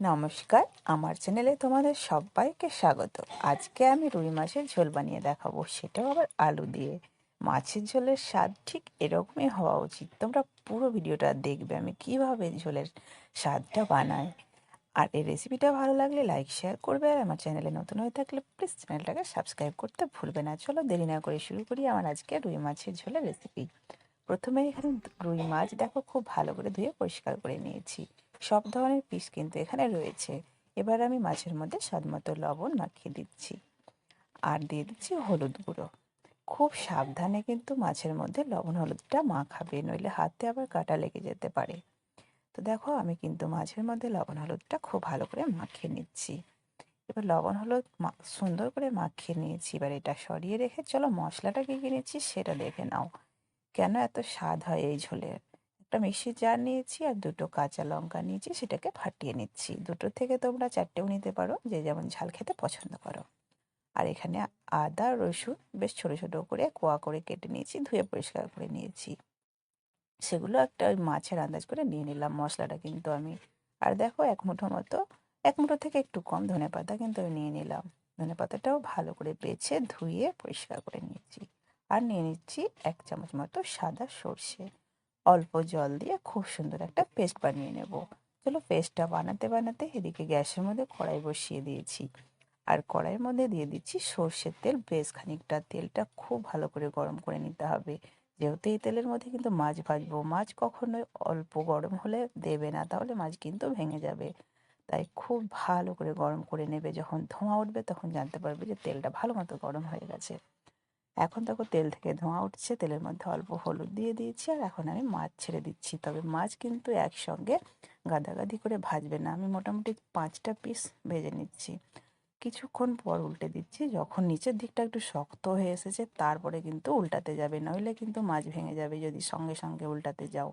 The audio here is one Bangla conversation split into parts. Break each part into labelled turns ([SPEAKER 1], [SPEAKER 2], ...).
[SPEAKER 1] নমস্কার, আমার চ্যানেলে তোমাদের সবাইকে স্বাগত। আজকে আমি রুই মাছের ঝোল বানিয়ে দেখাবো, সেটাও আবার আলু দিয়ে। মাছের ঝোলের স্বাদ ঠিক এরকমই হওয়া উচিত। তোমরা পুরো ভিডিওটা দেখবে আমি কীভাবে ঝোলের স্বাদটা বানাই। আর এই রেসিপিটা ভালো লাগলে লাইক শেয়ার করবে আর আমার চ্যানেলে নতুন হয়ে থাকলে প্লিজ চ্যানেলটাকে সাবস্ক্রাইব করতে ভুলবে না। চলো দেরি না করে শুরু করি আমার আজকে রুই মাছের ঝোলের রেসিপি প্রথমে এখানে রুই মাছ দেখো খুব ভালো করে ধুয়ে পরিষ্কার করে নিয়েছি। সব ধরনের পিস কিন্তু এখানে রয়েছে। এবার আমি মাছের মধ্যে স্বাদমতো লবণ মাখিয়ে দিচ্ছি। আর দিয়ে দিচ্ছি হলুদ গুঁড়ো। খুব সাবধানে কিন্তু মাছের মধ্যে লবণ হলুদটা মাখাবে, নইলে হাতে আবার কাটা লেগে যেতে পারে। তো দেখো, আমি কিন্তু মাছের মধ্যে লবণ হলুদটা খুব ভালো করে মাখিয়ে নিচ্ছি। এবার লবণ হলুদ সুন্দর করে মাখিয়ে নিয়েছি। এবার এটা সরিয়ে রেখে, চলো মশলাটা কী কিনেছি সেটা দেখে নাও। কেন এত স্বাদ হয় এই ঝোলের? একটা মিষ্টি জার নিয়েছি আর দুটো কাঁচা লঙ্কা নিয়েছি, সেটাকে ফাটিয়ে নিচ্ছি। দুটো থেকে তোমরা চারটেও নিতে পারো, যে যেমন ঝাল খেতে পছন্দ করো। আর এখানে আদা, রসুন বেশ ছোট ছোট করে কোয়া করে কেটে নিয়েছি, ধুয়ে পরিষ্কার করে নিয়েছি। সেগুলো একটা ওই মাছের আন্দাজ করে নিয়ে নিলাম। মশলাটা কিন্তু আমি, আর দেখো এক মুঠো মতো, এক মুঠো থেকে একটু কম ধনে পাতা কিন্তু আমি নিয়ে নিলাম। ধনে পাতাটাও ভালো করে বেছে ধুয়ে পরিষ্কার করে নিয়েছি। আর নিয়ে নিচ্ছি এক চামচ মতো সাদা সর্ষে। অল্প জল দিয়ে খুব সুন্দর একটা পেস্ট বানিয়ে নেব। চলো পেস্টটা বানাতে বানাতে এদিকে গ্যাসের মধ্যে কড়াই বসিয়ে দিয়েছি। আর কড়াইয়ের মধ্যে দিয়ে দিচ্ছি সর্ষের তেল, বেশ খানিকটা তেলটা খুব ভালো করে গরম করে নিতে হবে। যেহেতু এই তেলের মধ্যে কিন্তু মাছ ভাজবো, মাছ কখনোই অল্প গরম হলে দেবে না, তাহলে মাছ কিন্তু ভেঙে যাবে। তাই খুব ভালো করে গরম করে নেবে, যখন ধোঁয়া উঠবে তখন জানতে পারবে যে তেলটা ভালো মতো গরম হয়ে গেছে। এখন দেখো তেল থেকে ধোঁয়া উঠছে, তেলের মধ্যে অল্প হলুদ দিয়ে দিয়েছি আর এখন আমি মাছ ছেড়ে দিচ্ছি। তবে মাছ কিন্তু একসঙ্গে গাদাগাদি করে ভাজবে না। আমি মোটামুটি পাঁচটা পিস ভেজে নিচ্ছি। কিছুক্ষণ পর উল্টে দিচ্ছি। যখন নিচের দিকটা একটু শক্ত হয়ে এসেছে, তারপরে কিন্তু উল্টাতে যাবে। নইলে কিন্তু মাছ ভেঙে যাবে যদি সঙ্গে সঙ্গে উল্টাতে যাও।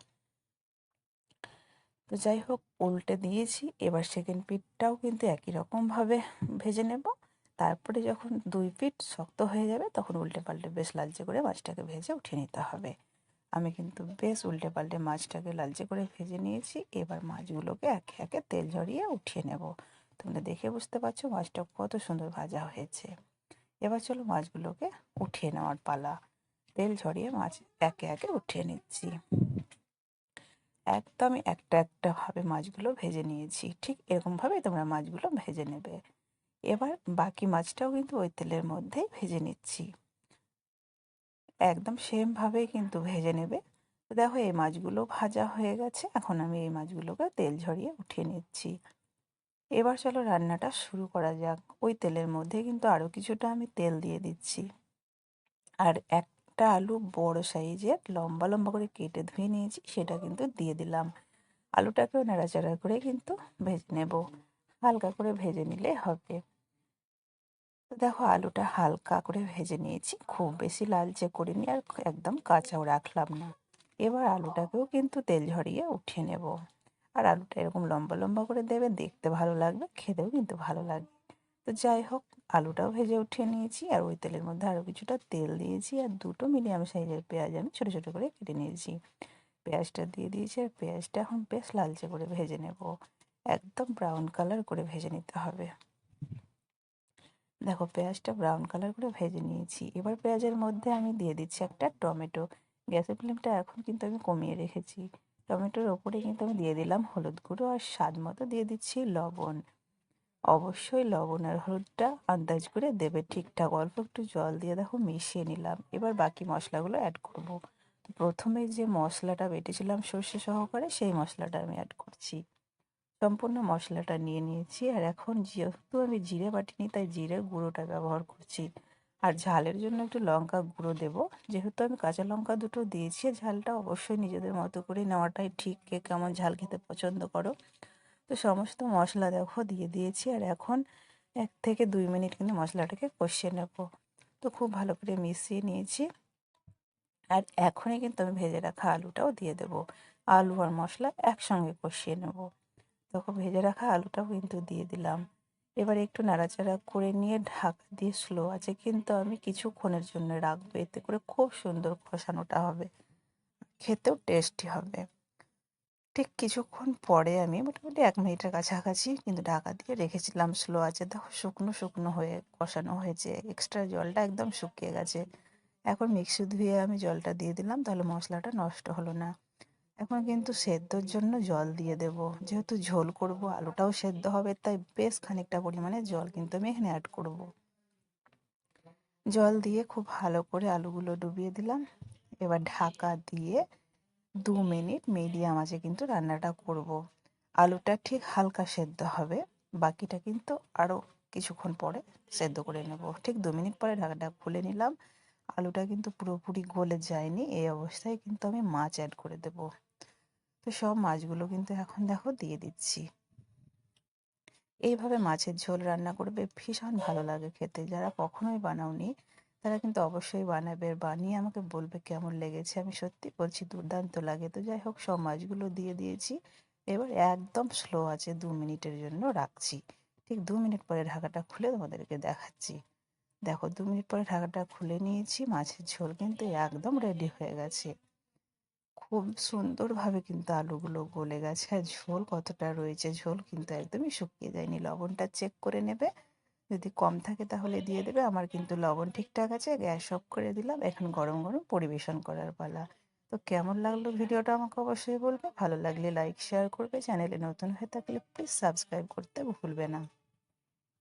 [SPEAKER 1] তো যাই হোক, উল্টে দিয়েছি। এবার সেকেন্ড পিঠটাও কিন্তু একই রকমভাবে ভেজে নেব। তারপরে যখন দুই পিঠ শক্ত হয়ে যাবে, তখন উল্টে পাল্টে বেশ লালচে করে মাছটাকে ভেজে উঠিয়ে নিতে হবে। আমি কিন্তু বেশ উল্টে পাল্টে মাছটাকে লালচে করে ভেজে নিয়েছি। এবার মাছগুলোকে একে একে তেল ঝরিয়ে উঠিয়ে নেব। তোমরা দেখে বুঝতে পারছ মাছটা কত সুন্দর ভাজা হয়েছে। এবার চলো মাছগুলোকে উঠিয়ে নেওয়ার পালা। তেল ঝরিয়ে মাছ একে একে উঠিয়ে নিচ্ছি। একদম একটা একটা ভাবে মাছগুলো ভেজে নিয়েছি। ঠিক এরকমভাবেই তোমরা মাছগুলো ভেজে নেবে। এবার বাকি মাছটাও কিন্তু ওই তেলের মধ্যেই ভেজে নিচ্ছি। একদম সেমভাবেই কিন্তু ভেজে নেবে। দেখো এই মাছগুলো ভাজা হয়ে গেছে, এখন আমি এই মাছগুলোকে তেল ঝরিয়ে উঠিয়ে নিচ্ছি। এবার চলো রান্নাটা শুরু করা যাক। ওই তেলের মধ্যে কিন্তু আরও কিছুটা আমি তেল দিয়ে দিচ্ছি। আর একটা আলু বড় সাইজের লম্বা লম্বা করে কেটে ধুয়ে নিয়েছি, সেটা কিন্তু দিয়ে দিলাম। আলুটাকেও নাড়াচাড়া করে কিন্তু ভেজে নেব। হালকা করে ভেজে নিলে হবে। দেখো, আলুটা হালকা করে ভেজে নিয়েছি। খুব বেশি লালচে করিনি আর একদম কাঁচাও রাখলাম না। এবার আলুটাকেও কিন্তু তেল ঝরিয়ে উঠিয়ে নেব। আর আলুটা এরকম লম্বা লম্বা করে দেবে, দেখতে ভালো লাগবে, খেতেও কিন্তু ভালো লাগবে। তো যাই হোক, আলুটাও ভেজে উঠিয়ে নিয়েছি আর ওই তেলের মধ্যে আরও কিছুটা তেল দিয়েছি আর দুটো মিডিয়াম সাইজের পেঁয়াজ আমি ছোটো ছোটো করে কেটে নিয়েছি। পেঁয়াজটা দিয়ে দিয়েছি আর পেঁয়াজটা এখন বেশ লালচে করে ভেজে নেব। একদম ব্রাউন কালার করে ভেজে নিতে হবে। দেখো পেঁয়াজটা ব্রাউন কালার করে ভেজে নিয়েছি। এবার পেঁয়াজের মধ্যে আমি দিয়ে দিচ্ছি একটা টমেটো। গ্যাসের ফ্লেমটা এখন কিন্তু আমি কমিয়ে রেখেছি। টমেটোর ওপরে কিন্তু আমি দিয়ে দিলাম হলুদ গুঁড়ো আর স্বাদ মতো দিয়ে দিচ্ছি লবণ। অবশ্যই লবণ আর হলুদটা আন্দাজ করে দেবে ঠিকঠাক। অল্প একটু জল দিয়ে দেখো মিশিয়ে নিলাম। এবার বাকি মশলাগুলো অ্যাড করব। প্রথমে যে মশলাটা বেটেছিলাম সর্ষে সহকারে সেই মশলাটা আমি অ্যাড করছি। সম্পূর্ণ মশলাটা নিয়ে নিয়েছি। আর এখন যেহেতু আমি জিরে বাটিনি তাই জিরে গুঁড়োটা ব্যবহার করছি। আর ঝালের জন্য একটু লঙ্কা গুঁড়ো দেবো। যেহেতু আমি কাঁচা লঙ্কা দুটো দিয়েছি ঝালটা অবশ্যই নিজেদের মতো করে নেওয়াটাই ঠিক, কে কেমন ঝাল খেতে পছন্দ করো। তো সমস্ত মশলা দেখো, দিয়ে দিয়েছি। আর এখন এক থেকে দুই মিনিট কিন্তু মশলাটাকে কষিয়ে নেব। তো খুব ভালো করে মিশিয়ে নিয়েছি। আর এখনই কিন্তু আমি ভেজে রাখা আলুটাও দিয়ে দেবো। আলু আর মশলা একসঙ্গে কষিয়ে নেব। তখন ভেজে রাখা আলুটাও কিন্তু দিয়ে দিলাম। এবার একটু নাড়াচাড়া করে নিয়ে ঢাকা দিয়ে স্লো আছে কিন্তু আমি কিছুক্ষণের জন্য রাখব। এতে করে খুব সুন্দর কষানোটা হবে, খেতেও টেস্টি হবে। ঠিক কিছুক্ষণ পরে আমি মোটামুটি এক মিনিটের কাছাকাছি কিন্তু ঢাকা দিয়ে রেখেছিলাম স্লো আছে দেখো শুকনো শুকনো হয়ে কষানো হয়েছে এক্সট্রা জলটা একদম শুকিয়ে গেছে। এখন মিক্সি ধুয়ে আমি জলটা দিয়ে দিলাম, তাহলে মশলাটা নষ্ট হলো না। এখন কিন্তু সেদ্ধর জন্য জল দিয়ে দেব। যেহেতু ঝোল করব, আলুটাও সেদ্ধ হবে, তাই বেশ খানিকটা পরিমাণে জল কিন্তু আমি এখানে অ্যাড করব। জল দিয়ে খুব ভালো করে আলুগুলো ডুবিয়ে দিলাম। এবার ঢাকা দিয়ে দু মিনিট মিডিয়াম আছে কিন্তু রান্নাটা করব। আলুটা ঠিক হালকা সেদ্ধ হবে, বাকিটা কিন্তু আরও কিছুক্ষণ পরে সেদ্ধ করে নেব। ঠিক দু মিনিট পরে ঢাকাটা খুলে নিলাম। আলুটা কিন্তু পুরোপুরি গলে যায়নি, এই অবস্থায় কিন্তু আমি মাছ অ্যাড করে দেব। তো সব মাছগুলো কিন্তু এখন দেখো দিয়ে দিচ্ছি। এইভাবে মাছের ঝোল রান্না করবে, ভীষণ ভালো লাগে খেতে। যারা কখনোই বানাওনি, তারা কিন্তু অবশ্যই বানাবে বানিয়ে আমাকে বলবে কেমন লেগেছে। আমি সত্যি বলছি দুর্দান্ত লাগে। তো যাই হোক, সব মাছগুলো দিয়ে দিয়েছি। এবার একদম স্লো আছে, দু মিনিটের জন্য রাখছি। ঠিক দু মিনিট পরে ঢাকাটা খুলে তোমাদেরকে দেখাচ্ছি। দেখো, দু মিনিট পরে ঢাকাটা খুলে নিয়েছি। মাছের ঝোল কিন্তু একদম রেডি হয়ে গেছে। খুব সুন্দরভাবে কিন্তু আলুগুলো গলে গেছে। আর ঝোল কতটা রয়েছে, ঝোল কিন্তু একদমই শুকিয়ে যায়নি। লবণটা চেক করে নেবে। যদি কম থাকে তাহলে দিয়ে দেবে। আমার কিন্তু লবণ ঠিকঠাক আছে, গ্যাস অফ করে দিলাম। এখন গরম গরম পরিবেশন করার পালা। তো কেমন লাগল ভিডিওটা আমাকে অবশ্যই বলবে। ভালো লাগলে লাইক শেয়ার করবে। চ্যানেলে নতুন হয়ে থাকলে প্লিজ সাবস্ক্রাইব করতে ভুলবে না।